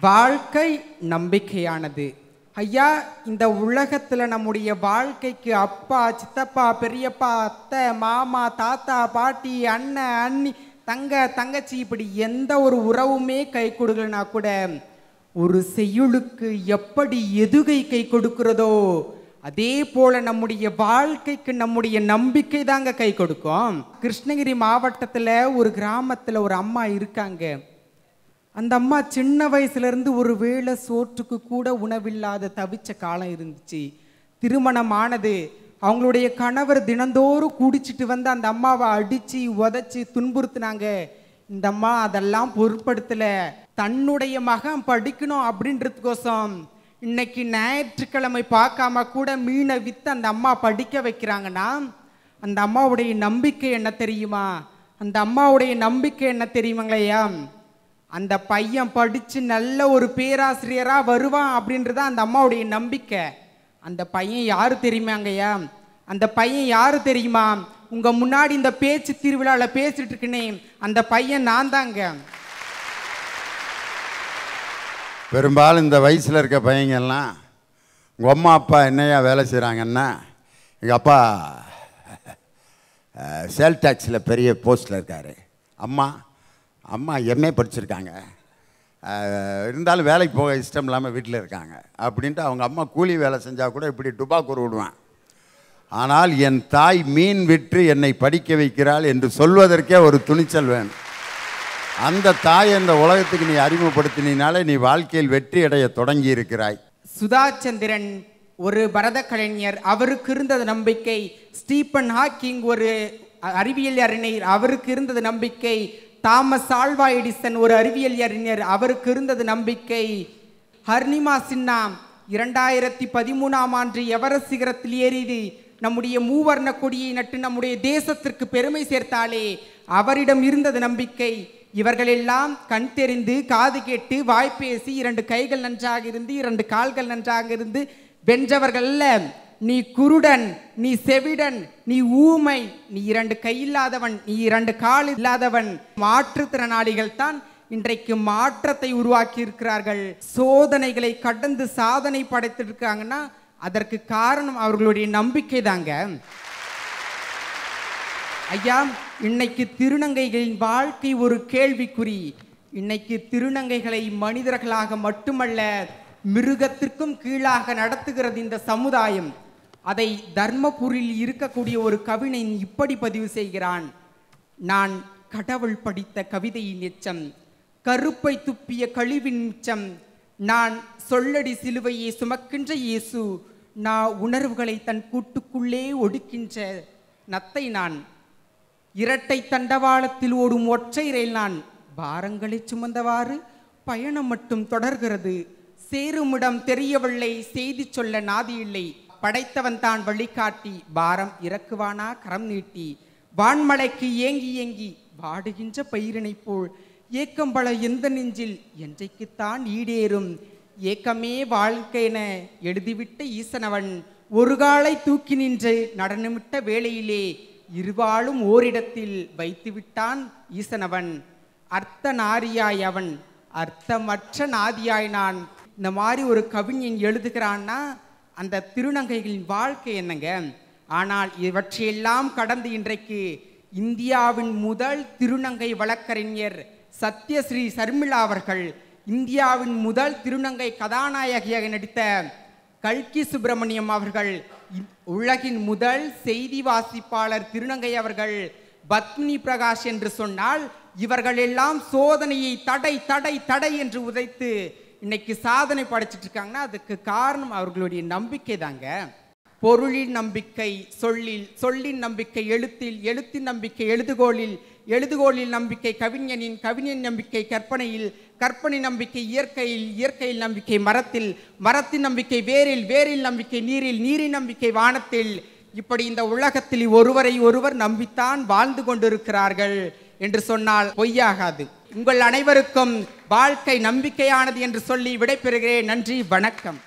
வாழ்க்கை நம்பிக்கையானது. ஐயா இந்த உலகத்தில் நம்முடைய வாழ்க்கைக்கு அப்பா சித்தப்பா பெரியப்பா அத்தை மாமா தாத்தா பாட்டி அண்ணன் அண்ணி தங்க தங்கச்சி இப்படி எந்த ஒரு உறவுமே கை கொடுக்கலனா கூட ஒரு செய்யுளுக்கு எப்படி எதுகை கை கொடுக்கிறதோ அதே போல நம்முடைய வாழ்க்கைக்கு நம்முடைய நம்பிக்கை தாங்க கை கொடுக்கும். கிருஷ்ணகிரி மாவட்டத்தில் ஒரு கிராமத்தில் ஒரு அம்மா இருக்காங்க. அந்த அம்மா சின்ன வயசுலேருந்து ஒரு வேளை சோற்றுக்கு கூட உணவில்லாத தவிச்ச காலம் இருந்துச்சு. திருமணம் ஆனது அவங்களுடைய கணவர் தினந்தோறும் குடிச்சிட்டு வந்து அந்த அம்மாவை அடித்து உதச்சி துன்புறுத்தினாங்க. இந்த அம்மா அதெல்லாம் பொருட்படுத்தலை. தன்னுடைய மகன் படிக்கணும் அப்படின்றதுக்கோசம் இன்னைக்கு ஞாயிற்றுக்கிழமை பார்க்காம கூட மீனை விற்று அந்த அம்மா படிக்க வைக்கிறாங்கன்னா அந்த அம்மாவுடைய நம்பிக்கை என்ன தெரியுமா? அந்த அம்மாவுடைய நம்பிக்கை என்ன தெரியுமாங்களையா? அந்த பையன் படித்து நல்ல ஒரு பேராசிரியராக வருவான் அப்படின்றத அந்த அம்மாவுடைய நம்பிக்கை. அந்த பையன் யார் தெரியுமாங்கய்யா அந்த பையன் யாரு தெரியுமா? உங்கள் முன்னாடி இந்த பேச்சு திருவிழாவில் பேசிகிட்டு இருக்கனே அந்த பையன் நான் தாங்க பெரும்பாலும் இந்த வயசில் இருக்க பையங்கள்லாம் உங்கள் அம்மா அப்பா என்னையா வேலை செய்கிறாங்கன்னா எங்கள் அப்பா சேல் டேக்ஸில் பெரிய போஸ்ட்டில் இருக்கார். அம்மா அம்மா எம்ஏ படிச்சிருக்காங்க. இருந்தாலும் வேலைக்கு போக இஷ்டம் இல்லாமல் வீட்டில் இருக்காங்க. அப்படின்ட்டு அவங்க அம்மா கூலி வேலை செஞ்சால் கூட இப்படி டுபாக்கூர் விடுவான். ஆனால் என் தாய் மீன் விற்று என்னை படிக்க வைக்கிறாள் என்று சொல்வதற்கே ஒரு துணிச்சல் வேணும். அந்த தாய் இந்த உலகத்துக்கு நீ அறிமுகப்படுத்தினாலே நீ வாழ்க்கையில் வெற்றி அடைய தொடங்கி இருக்கிறாய் சுதாச்சந்திரன் ஒரு பரத கலைஞர் அவருக்கு இருந்தது நம்பிக்கை. ஸ்டீபன் ஹாக்கிங் ஒரு அறிவியல் அறிஞர். அவருக்கு இருந்தது நம்பிக்கை. தாமஸ் ஆல்வா எடிசன் ஒரு அறிவியல் அறிஞர். அவருக்கு இருந்தது நம்பிக்கை. ஹர்னிமா சின்னா இரண்டாயிரத்தி பதிமூணாம் ஆண்டு எவரெஸ்ட் சிகரத்தில் ஏறிது நம்முடைய மூவர்ண கொடியை நட்டு நம்முடைய தேசத்திற்கு பெருமை சேர்த்தாலே அவரிடம் இருந்தது நம்பிக்கை. இவர்களெல்லாம் கண் தெரிந்து காது கேட்டு வாய் பேசி இரண்டு கைகள் நன்றாக இருந்து இரண்டு கால்கள் நன்றாக இருந்து வென்றவர்கள் அல்ல. நீ குருடன் நீ செவிடன் நீ ஊமை நீ இரண்டு கை இல்லாதவன் நீ இரண்டு கால் இல்லாதவன் மாற்றுத்திறனாளிகள் தான் இன்றைக்கு மாற்றத்தை உருவாக்கி இருக்கிறார்கள் சோதனைகளை கடந்து சாதனை படைத்திருக்காங்கன்னா அதற்கு காரணம் அவர்களுடைய நம்பிக்கை தாங்க ஐயா இன்னைக்கு திருநங்கைகளின் வாழ்க்கை ஒரு கேள்விக்குறி. இன்னைக்கு திருநங்கைகளை மனிதர்களாக மட்டுமல்ல மிருகத்திற்கும் கீழாக நடத்துகிறது இந்த சமுதாயம். அதை தர்மபுரியில் இருக்கக்கூடிய ஒரு கவிஞன் இப்படி பதிவு செய்கிறான். நான் கடவுள் படித்த கவிதையின் எச்சம் கருப்பை துப்பிய கழிவின் மிச்சம் நான் சொல்லடி சிலுவையை சுமக்கின்ற இயேசு நான் உணர்வுகளை தன் கூட்டுக்குள்ளே ஒடுக்கின்ற நத்தை நான். இரட்டை தண்டவாளத்தில் ஓடும் ஒற்றை ரயில் நான் பாரங்களை சுமந்தவாறு பயணம் மட்டும் தொடர்கிறது. சேருமிடம் தெரியவில்லை செய்தி சொல்ல நாதி இல்லை. படைத்தவன் தான் வழிகாட்டி பாரம் இறக்குவானா கரம் நீட்டி வான்மலைக்கு ஏங்கி ஏங்கி வாடுகின்ற பயிரினைப் போல் ஏக்கம் பல எந்த நெஞ்சில் என்றைக்குத்தான் ஈடேறும். ஏக்கமே வாழ்க்கையென எழுதிவிட்ட ஈசனவன் ஒரு காலை தூக்கி நின்று நடனமிட்ட வேளையிலே இருவாளும் ஓரிடத்தில் வைத்துவிட்டான் ஈசனவன். அர்த்த நாரியாய் அவன் அர்த்தமற்ற நாதியாய் நான். இந்த மாதிரி ஒரு கவிஞன் எழுதுகிறான்னா அந்த திருநங்கைகளின் வாழ்க்கை என்னங்க? ஆனால் இவற்றையெல்லாம் கடந்து இன்றைக்கு இந்தியாவின் முதல் திருநங்கை வழக்கறிஞர் சத்யஸ்ரீ சர்மிளா அவர்கள் இந்தியாவின் முதல் திருநங்கை கதாநாயகியாக நடித்த கல்கி சுப்பிரமணியம் அவர்கள் இ- உலகின் முதல் செய்தி வாசிப்பாளர் திருநங்கை அவர்கள் பத்மினி பிரகாஷ் என்று சொன்னால் இவர்கள் எல்லாம் சோதனையை தடை தடை தடை என்று உதைத்து இன்னைக்கு சாதனை படைச்சிட்டு இருக்காங்கன்னா அதுக்கு காரணம் அவர்களுடைய நம்பிக்கை தாங்க. பொருளின் நம்பிக்கை சொல்லில் சொல்லின் நம்பிக்கை எழுத்தில் எழுத்தின் நம்பிக்கை எழுதுகோளில் எழுதுகோளில் நம்பிக்கை கவிஞனின் கவிஞன் நம்பிக்கை கற்பனையில் கற்பனை நம்பிக்கை இயற்கையில் இயற்கையில் நம்பிக்கை மரத்தில் மரத்தின் நம்பிக்கை வேரில் வேரில் நம்பிக்கை நீரில் நீரின் நம்பிக்கை வானத்தில். இப்படி இந்த உலகத்தில் ஒருவரை ஒருவர் நம்பித்தான் வாழ்ந்து கொண்டிருக்கிறார்கள் என்று சொன்னால் பொய்யாகாது. உங்கள் அனைவருக்கும் வாழ்க்கை நம்பிக்கையானது என்று சொல்லி விடைபெறுகிறேன். நன்றி வணக்கம்.